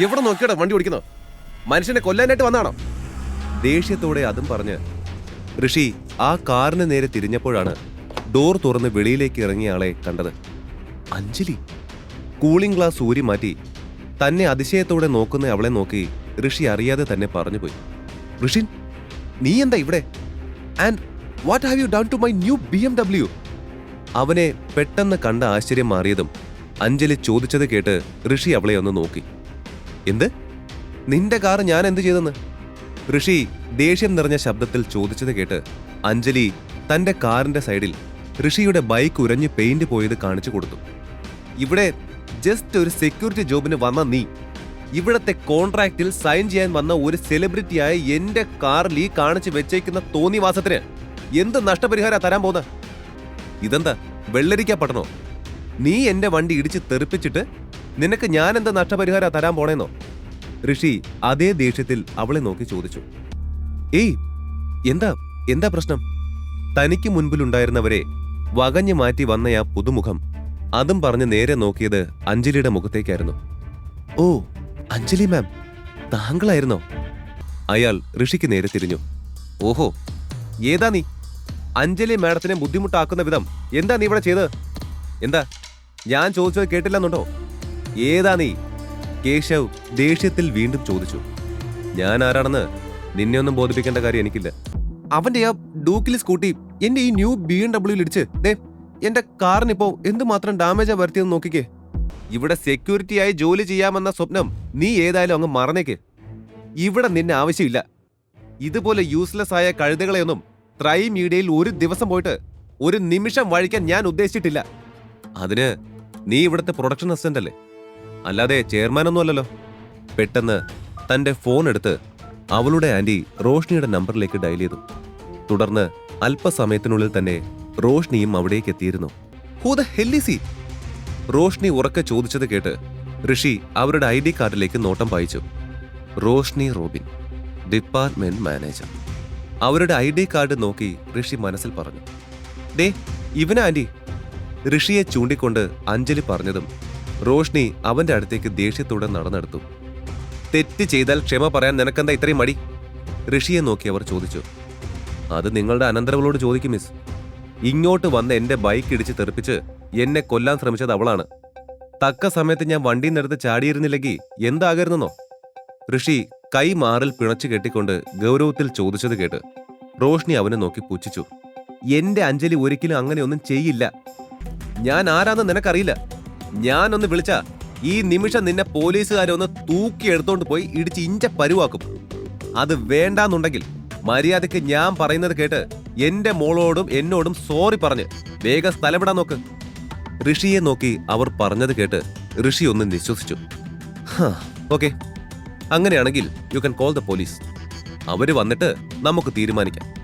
എവിടെ നോക്കിയാടാ വണ്ടി ഓടിക്കുന്നോ മനുഷ്യനെ കൊല്ലാനായിട്ട് വന്നാണോ? ദേഷ്യത്തോടെ അതും പറഞ്ഞ് ഋഷി ആ കാറിന് നേരെ തിരിഞ്ഞപ്പോഴാണ് ഡോർ തുറന്ന് വെളിയിലേക്ക് ഇറങ്ങിയ ആളെ കണ്ടത്. അഞ്ജലി. കൂളിംഗ് ഗ്ലാസ് ഊരി മാറ്റി തന്നെ അതിശയത്തോടെ നോക്കുന്ന അവളെ നോക്കി ഋഷി അറിയാതെ തന്നെ പറഞ്ഞുപോയി. ഋഷിൻ നീ എന്താ ഇവിടെ? And what have you done to my new B M W അവനെ പെട്ടെന്ന് കണ്ട ആശ്ചര്യം മാറിയതും അഞ്ജലി ചോദിച്ചത് കേട്ട് ഋഷി അവളെ ഒന്ന് നോക്കി. എന്ത്? നിന്റെ കാർ ഞാൻ എന്ത് ചെയ്തെന്ന്? ഋഷി ദേഷ്യം നിറഞ്ഞ ശബ്ദത്തിൽ ചോദിച്ചത് കേട്ട് അഞ്ജലി തന്റെ കാറിന്റെ സൈഡിൽ ഋഷിയുടെ ബൈക്ക് ഉരഞ്ഞ് പെയിന്റ് പോയത് കാണിച്ചു കൊടുത്തു. ഇവിടെ ജസ്റ്റ് ഒരു സെക്യൂരിറ്റി ജോബിന് വന്ന നീ. ഇവിടത്തെ കോൺട്രാക്റ്റിൽ സൈൻ ചെയ്യാൻ വന്ന ഒരു സെലിബ്രിറ്റിയായ എന്റെ കാറിൽ ഈ കാണിച്ചു വെച്ചേക്കുന്ന തോന്നിവാസത്തിന് എന്ത് നഷ്ടപരിഹാര തരാൻ പോന്ന? ഇതെന്താ വെള്ളരിക്ക പട്ടണോ? നീ എന്റെ വണ്ടി ഇടിച്ച് തെറിപ്പിച്ചിട്ട് നിനക്ക് ഞാൻ എന്ത് നഷ്ടപരിഹാരം തരാൻ പോണേന്നോ? ഋഷി അതേ ദേഷ്യത്തിൽ അവളെ നോക്കി ചോദിച്ചു. ഏയ് എന്താ എന്താ പ്രശ്നം? തനിക്ക് മുൻപിലുണ്ടായിരുന്നവരെ വകഞ്ഞു മാറ്റി വന്ന ആ പുതുമുഖം. അതും പറഞ്ഞ് നേരെ നോക്കിയത് അഞ്ജലിയുടെ മുഖത്തേക്കായിരുന്നു. ഓ അഞ്ജലി മാം താങ്കളായിരുന്നോ? അയാൾ ഋഷിക്ക് നേരെ തിരിഞ്ഞു. ഓഹോ ഏതാ നീ? അഞ്ജലി മാഡത്തിനെ ബുദ്ധിമുട്ടാക്കുന്ന വിധം എന്താ നീ ഇവിടെ ചെയ്ത് എന്താ ഞാൻ ചോദിച്ചത് കേട്ടില്ലെന്നുണ്ടോ? ഏതാ നീ? കേശവ് ദേഷ്യത്തിൽ വീണ്ടും ചോദിച്ചു. ഞാൻ ആരാണെന്ന് നിന്നെ ഒന്നും ബോധിപ്പിക്കേണ്ട കാര്യം എനിക്കില്ല. അവന്റെ ആ ഡൂക്കിലി സ്കൂട്ടി എന്റെ ഈ ന്യൂ ബി എം ഡബ്ല്യൂയിൽ ഇടിച്ച് ദേ എന്റെ കാറിനിപ്പോ എന്തുമാത്രം ഡാമേജാ വരുത്തിയെന്ന് നോക്കിക്കേ. ഇവിടെ സെക്യൂരിറ്റിയായി ജോലി ചെയ്യാമെന്ന സ്വപ്നം നീ ഏതായാലും അങ്ങ് മറന്നേക്ക്. ഇവിടെ നിന്നെ ആവശ്യമില്ല. ഇതുപോലെ യൂസ്ലെസ് ആയ കഴുതകളെയൊന്നും ത്രൈ മീഡിയയിൽ ഒരു ദിവസം പോയിട്ട് ഒരു നിമിഷം വഴിക്കാൻ ഞാൻ ഉദ്ദേശിച്ചിട്ടില്ല. അതിന് നീ ഇവിടുത്തെ പ്രൊഡക്ഷൻ അസിസ്റ്റന്റ് അല്ലേ? അല്ലാതെ ചെയർമാൻ ഒന്നും അല്ലല്ലോ. പെട്ടെന്ന് തന്റെ ഫോൺ എടുത്ത് അവളുടെ ആന്റി റോഷ്നിയുടെ നമ്പറിലേക്ക് ഡയൽ ചെയ്തു. തുടർന്ന് അല്പസമയത്തിനുള്ളിൽ തന്നെ റോഷ്നിയും അവിടേക്ക് എത്തിയിരുന്നു. ഹൂ ദ ഹെല്ലിസി റോഷ്നി ഉറക്കെ ചോദിച്ചത് കേട്ട് ഋഷി അവരുടെ ഐ ഡി കാർഡിലേക്ക് നോട്ടം പായിച്ചു. Roshni Robin department manager. അവരുടെ ഐ ഡി കാർഡ് നോക്കി ഋഷി മനസ്സിൽ പറഞ്ഞു. ദേ ഇവന ഋഷിയെ ചൂണ്ടിക്കൊണ്ട് അഞ്ജലി പറഞ്ഞതും റോഷ്നി അവന്റെ അടുത്തേക്ക് ദേഷ്യത്തോടെ നടന്നെടുത്തു. തെറ്റ് ചെയ്താൽ ക്ഷമ പറയാൻ നിനക്കെന്താ ഇത്രയും മടി? ഋഷിയെ നോക്കി അവർ ചോദിച്ചു. അത് നിങ്ങളുടെ അനന്തരവളോട് ചോദിക്കും മിസ്. ഇങ്ങോട്ട് വന്ന് എന്റെ ബൈക്ക് ഇടിച്ച് തെറിപ്പിച്ച് എന്നെ കൊല്ലാൻ ശ്രമിച്ചത് അവളാണ്. തക്ക സമയത്ത് ഞാൻ വണ്ടി നിന്നെടുത്ത് ചാടിയിരുന്നില്ലെങ്കിൽ എന്താകരുതെന്നോ ഋഷി കൈ മാറിൽ പിണച്ചു കെട്ടിക്കൊണ്ട് ഗൗരവത്തിൽ ചോദിച്ചത് കേട്ട് റോഷ്നി അവനെ നോക്കി പുച്ഛിച്ചു. എന്റെ അഞ്ജലി ഒരിക്കലും അങ്ങനെയൊന്നും ചെയ്യില്ല. ഞാൻ ആരാന്ന് നിനക്കറിയില്ല. ഞാനൊന്ന് വിളിച്ച ഈ നിമിഷം നിന്നെ പോലീസുകാരൊന്ന് തൂക്കി എടുത്തോണ്ട് പോയി ഇടിച്ച് ഇഞ്ച പരുവാക്കും. അത് വേണ്ടാന്നുണ്ടെങ്കിൽ മര്യാദയ്ക്ക് ഞാൻ പറയുന്നത് കേട്ട് എന്റെ മോളോടും എന്നോടും സോറി പറഞ്ഞ് വേഗം സ്ഥലമിടാൻ നോക്ക്. ഋഷിയെ നോക്കി അവർ പറഞ്ഞത് കേട്ട് ഋഷി ഒന്ന് നിശ്വസിച്ചു. ഓക്കെ. അങ്ങനെയാണെങ്കിൽ you can call the police അവർ വന്നിട്ട് നമുക്ക് തീരുമാനിക്കാം.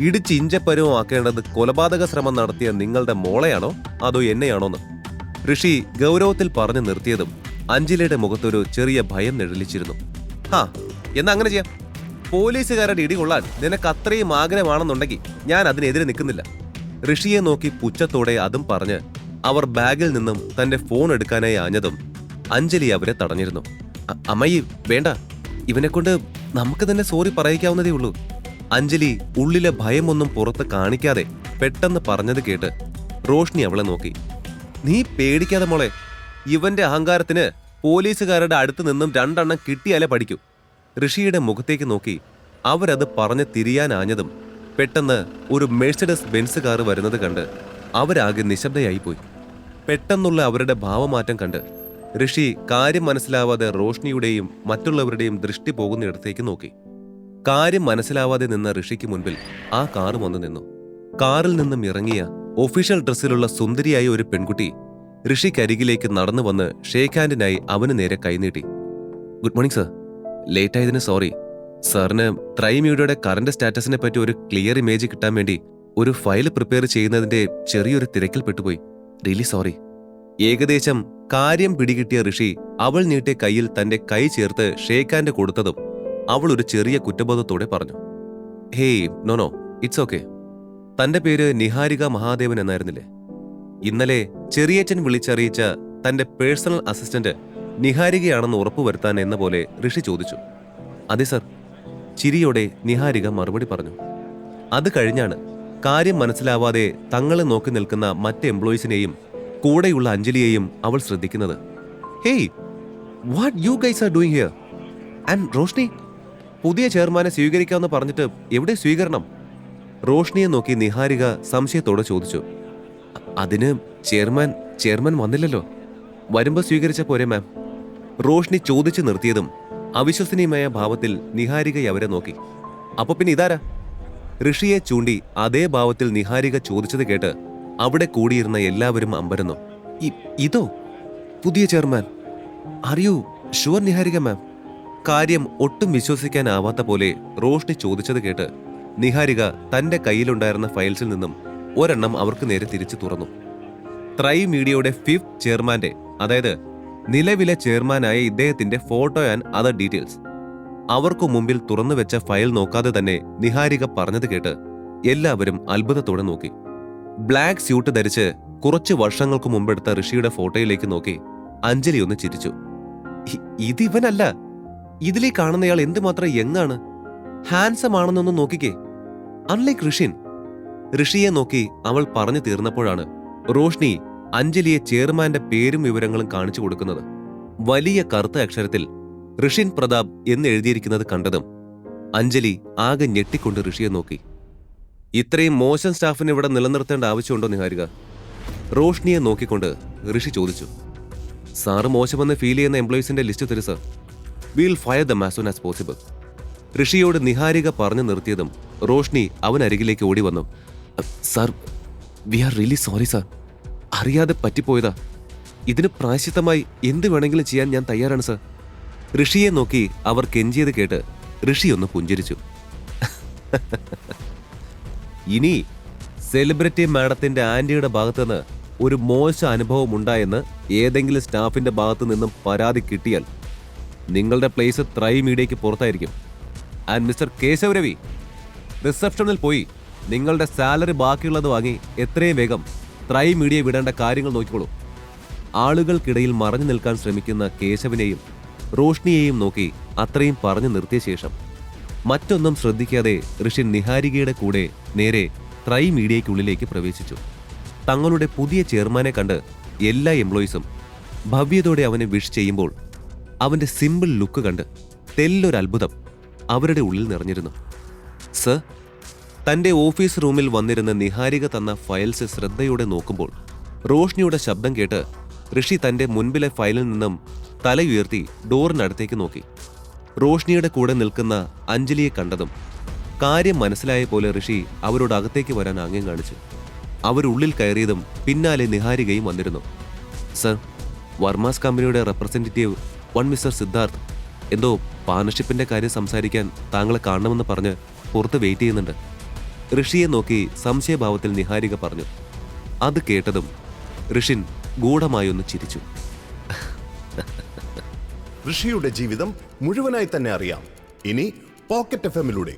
ഇടിച്ച് ഇഞ്ചപ്പരവും ആക്കേണ്ടത് കൊലപാതക ശ്രമം നടത്തിയ നിങ്ങളുടെ മോളെയാണോ അതോ എന്നെയാണോന്ന്? ഋഷി ഗൗരവത്തിൽ പറഞ്ഞു നിർത്തിയതും അഞ്ജലിയുടെ മുഖത്തൊരു ചെറിയ ഭയം നിഴലിച്ചിരുന്നു. ഹാ എന്നാ അങ്ങനെ ചെയ്യാം. പോലീസുകാരുടെ ഇടികൊള്ളാൻ നിനക്ക് അത്രയും ആഗ്രഹമാണെന്നുണ്ടെങ്കിൽ ഞാൻ അതിനെതിരെ നിൽക്കുന്നില്ല. ഋഷിയെ നോക്കി പുച്ഛത്തോടെ അതും പറഞ്ഞ് അവർ ബാഗിൽ നിന്നും തന്റെ ഫോൺ എടുക്കാനായി ആഞ്ഞതും അഞ്ജലി അവരെ തടഞ്ഞിരുന്നു. അമ്മയി വേണ്ട. ഇവനെക്കൊണ്ട് നമുക്ക് തന്നെ സോറി പറയിക്കാവുന്നതേ ഉള്ളൂ. അഞ്ജലി ഉള്ളിലെ ഭയമൊന്നും പുറത്ത് കാണിക്കാതെ പെട്ടെന്ന് പറഞ്ഞത് കേട്ട് റോഷ്നി അവളെ നോക്കി. നീ പേടിക്കാതെ മോളെ. ഇവന്റെ അഹങ്കാരത്തിന് പോലീസുകാരുടെ അടുത്ത് നിന്നും രണ്ടെണ്ണം കിട്ടിയാലേ പഠിക്കൂ. ഋഷിയുടെ മുഖത്തേക്ക് നോക്കി അവരത് പറഞ്ഞ് തിരിയാനാഞ്ഞതും പെട്ടെന്ന് ഒരു മെഴ്സഡസ് ബെൻസ് കാർ വരുന്നത് കണ്ട് അവരാകെ നിശബ്ദയായിപ്പോയി പെട്ടെന്നുള്ള അവരുടെ ഭാവമാറ്റം കണ്ട് ഋഷി കാര്യം മനസ്സിലാവാതെ റോഷ്നിയുടെയും മറ്റുള്ളവരുടെയും ദൃഷ്ടി പോകുന്നിടത്തേക്ക് നോക്കി. കാര്യം മനസ്സിലാവാതെ നിന്ന ഋഷിക്ക് മുൻപിൽ ആ കാറും വന്നു നിന്നു. കാറിൽ നിന്നും ഇറങ്ങിയ ഒഫീഷ്യൽ ഡ്രസ്സിലുള്ള സുന്ദരിയായ ഒരു പെൺകുട്ടി ഋഷിക്കരികിലേക്ക് നടന്നു വന്ന് ഷേക്ക് ഹാൻഡിനായി അവന് നേരെ കൈനീട്ടി. Good morning sir. ലേറ്റ് ആയതിന് സോറി. സാറിന് ത്രൈമ്യൂഡിയുടെ കറന്റ് സ്റ്റാറ്റസിനെ പറ്റി ഒരു ക്ലിയർ ഇമേജ് കിട്ടാൻ വേണ്ടി ഒരു ഫയൽ പ്രിപ്പയർ ചെയ്യുന്നതിന്റെ ചെറിയൊരു തിരക്കിൽ പെട്ടുപോയി. Really sorry. ഏകദേശം കാര്യം പിടികിട്ടിയ ഋഷി അവൾ നീട്ടിയ കയ്യിൽ തന്റെ കൈ ചേർത്ത് ഹാൻഡ് കൊടുത്തതും അവൾ ഒരു ചെറിയ കുറ്റബോധത്തോടെ പറഞ്ഞു. Hey no no. It's okay. തന്റെ പേര് നിഹാരിക മഹാദേവൻ എന്നായിരുന്നില്ലേ? ഇന്നലെ ചെറിയച്ചൻ വിളിച്ചറിയിച്ച തന്റെ പേഴ്സണൽ അസിസ്റ്റന്റ് നിഹാരികയാണെന്ന് ഉറപ്പുവരുത്താൻ എന്ന പോലെ ഋഷി ചോദിച്ചു. അതെ സർ ചിരിയോടെ നിഹാരിക മറുപടി പറഞ്ഞു. അത് കഴിഞ്ഞാണ് കാര്യം മനസ്സിലാവാതെ തങ്ങളെ നോക്കി നിൽക്കുന്ന മറ്റ് എംപ്ലോയീസിനെയും കൂടെയുള്ള അഞ്ജലിയെയും അവൾ ശ്രദ്ധിക്കുന്നത്. Hey what you guys are doing here and Roshni പുതിയ ചെയർമാനെ സ്വീകരിക്കാമെന്ന് പറഞ്ഞിട്ട് എവിടെ സ്വീകരണം? റോഷ്നിയെ നോക്കി നിഹാരിക സംശയത്തോടെ ചോദിച്ചു "അ- അതിന് ചെയർമാൻ ചെയർമാൻ വന്നില്ലല്ലോ? വരുമ്പോ സ്വീകരിച്ച പോരെ മാം. റോഷ്നി ചോദിച്ചു നിർത്തിയതും അവിശ്വസനീയമായ ഭാവത്തിൽ നിഹാരിക അവരെ നോക്കി. അപ്പൊ പിന്നെ ഇതാരാ? ഋഷിയെ ചൂണ്ടി അതേ ഭാവത്തിൽ നിഹാരിക ചോദിച്ചത് കേട്ട് അവിടെ കൂടിയിരുന്ന എല്ലാവരും അമ്പരന്നു. ഇതോ? പുതിയ ചെയർമാൻ? അറിയൂ ഷുവർ നിഹാരിക മാം. കാര്യം ഒട്ടും വിശ്വസിക്കാനാവാത്ത പോലെ റോഷ്നി ചോദിച്ചത് കേട്ട് നിഹാരിക തന്റെ കയ്യിലുണ്ടായിരുന്ന ഫയൽസിൽ നിന്നും ഒരെണ്ണം അവർക്ക് നേരെ തിരിച്ചു തുറന്നു. ത്രൈ മീഡിയയുടെ ഫിഫ്ത് ചെയർമാന്റെ അതായത് നിലവിലെ ചെയർമാനായ ഇദ്ദേഹത്തിന്റെ ഫോട്ടോ ആൻഡ് അതർ ഡീറ്റെയിൽസ്. അവർക്കു മുമ്പിൽ തുറന്നു വെച്ച ഫയൽ നോക്കാതെ തന്നെ നിഹാരിക പറഞ്ഞത് കേട്ട് എല്ലാവരും അത്ഭുതത്തോടെ നോക്കി. ബ്ലാക്ക് സ്യൂട്ട് ധരിച്ച് കുറച്ച് വർഷങ്ങൾക്ക് മുമ്പെടുത്ത ഋഷിയുടെ ഫോട്ടോയിലേക്ക് നോക്കി അഞ്ജലി ഒന്ന് ചിരിച്ചു. "ഇ- ഇതിവനല്ല. ഇതിലേ കാണുന്നയാൾ എന്തുമാത്രം യങ്ങാണ്. ഹാൻസം ആണെന്നൊന്ന് നോക്കിക്കേ. അൺലൈക്ക് ഋഷിൻ ഋഷിയെ നോക്കി അവൾ പറഞ്ഞു തീർന്നപ്പോഴാണ് റോഷ്നി അഞ്ജലിയെ ചെയർമാന്റെ പേരും വിവരങ്ങളും കാണിച്ചു കൊടുക്കുന്നത്. വലിയ കറുത്ത അക്ഷരത്തിൽ ഋഷിൻ പ്രതാപ് എന്നെഴുതിയിരിക്കുന്നത് കണ്ടതും അഞ്ജലി ആകെ ഞെട്ടിക്കൊണ്ട് ഋഷിയെ നോക്കി. ഇത്രയും മോശം സ്റ്റാഫിനെ ഇവിടെ നിലനിർത്തേണ്ട ആവശ്യമുണ്ടോ നിഹാരിക? റോഷ്നിയെ നോക്കിക്കൊണ്ട് ഋഷി ചോദിച്ചു. സാറ് മോശമെന്ന് ഫീൽ ചെയ്യുന്ന എംപ്ലോയീസിന്റെ ലിസ്റ്റ് തരു sir. Will fire the mason soon as possible ഋഷിയോട് Niharika പറഞ്ഞു നിർത്തിയതും റോഷ്നി അവൻ അരികിലേക്ക് ഓടി വന്നു. Sir we are really sorry sir. അറിയാതെ പറ്റിപ്പോയതാ. ഇതിന് പ്രായശിത്തമായി എന്ത് വേണമെങ്കിലും ചെയ്യാൻ ഞാൻ തയ്യാറാണ് സാർ. ഋഷിയെ നോക്കി അവർ കെഞ്ചിയത് കേട്ട് ഋഷി ഒന്ന് പുഞ്ചിരിച്ചു. ഇനി സെലിബ്രിറ്റി മാഡത്തിന്റെ ആന്റിയുടെ ഭാഗത്തുനിന്ന് ഒരു മോശ അനുഭവം ഉണ്ടായെന്ന് ഏതെങ്കിലും സ്റ്റാഫിന്റെ ഭാഗത്തു നിന്നും പരാതി കിട്ടിയാൽ നിങ്ങളുടെ പ്ലേസ് ത്രൈ മീഡിയയ്ക്ക് പുറത്തായിരിക്കും. ആൻഡ് മിസ്റ്റർ കേശവ് രവി റിസപ്ഷനിൽ പോയി നിങ്ങളുടെ സാലറി ബാക്കിയുള്ളത് വാങ്ങി എത്രയും വേഗം ത്രൈ മീഡിയ വിടേണ്ട കാര്യങ്ങൾ നോക്കിക്കോളൂ. ആളുകൾക്കിടയിൽ മറഞ്ഞു നിൽക്കാൻ ശ്രമിക്കുന്ന കേശവിനെയും റോഷ്നിയെയും നോക്കി അത്രയും പറഞ്ഞു നിർത്തിയ ശേഷം മറ്റൊന്നും ശ്രദ്ധിക്കാതെ ഋഷി നിഹാരികയുടെ കൂടെ നേരെ ത്രൈ മീഡിയയ്ക്കുള്ളിലേക്ക് പ്രവേശിച്ചു. തങ്ങളുടെ പുതിയ ചെയർമാനെ കണ്ട് എല്ലാ എംപ്ലോയീസും ഭവ്യതയോടെ അവനെ വിഷ് ചെയ്യുമ്പോൾ അവന്റെ സിമ്പിൾ ലുക്ക് കണ്ട് തെല്ലൊരത്ഭുതം അവരുടെ ഉള്ളിൽ നിറഞ്ഞിരുന്നു. സർ തന്റെ ഓഫീസ് റൂമിൽ വന്നിരുന്ന നിഹാരിക തന്ന ഫയൽസ് ശ്രദ്ധയോടെ നോക്കുമ്പോൾ റോഷ്നിയുടെ ശബ്ദം കേട്ട് ഋഷി തന്റെ മുൻപിലെ ഫയലിൽ നിന്നും തലയുയർത്തി ഡോറിനടുത്തേക്ക് നോക്കി. റോഷ്നിയുടെ കൂടെ നിൽക്കുന്ന അഞ്ജലിയെ കണ്ടതും കാര്യം മനസ്സിലായ പോലെ ഋഷി അവരോട് അകത്തേക്ക് വരാൻ ആംഗ്യം കാണിച്ചു. അവരുള്ളിൽ കയറിയതും പിന്നാലെ നിഹാരികയും വന്നിരുന്നു. സർ വർമാസ് കമ്പനിയുടെ റെപ്രസെന്റേറ്റീവ് വൺ മിസ്റ്റർ സിദ്ധാർത്ഥ് എന്തോ പാർട്ണർഷിപ്പിന്റെ കാര്യം സംസാരിക്കാൻ താങ്കളെ കാണണമെന്ന് പറഞ്ഞ് പുറത്ത് വെയിറ്റ് ചെയ്യുന്നുണ്ട്. ഋഷിയെ നോക്കി സംശയഭാവത്തിൽ നിഹാരിക പറഞ്ഞു. അത് കേട്ടതും ഋഷിൻ ഗൂഢമായി ഒന്ന് ചിരിച്ചു. ഋഷിയുടെ ജീവിതം മുഴുവനായി തന്നെ അറിയാം. ഇനി പോക്കറ്റ് എഫ് എമ്മിലൂടെ.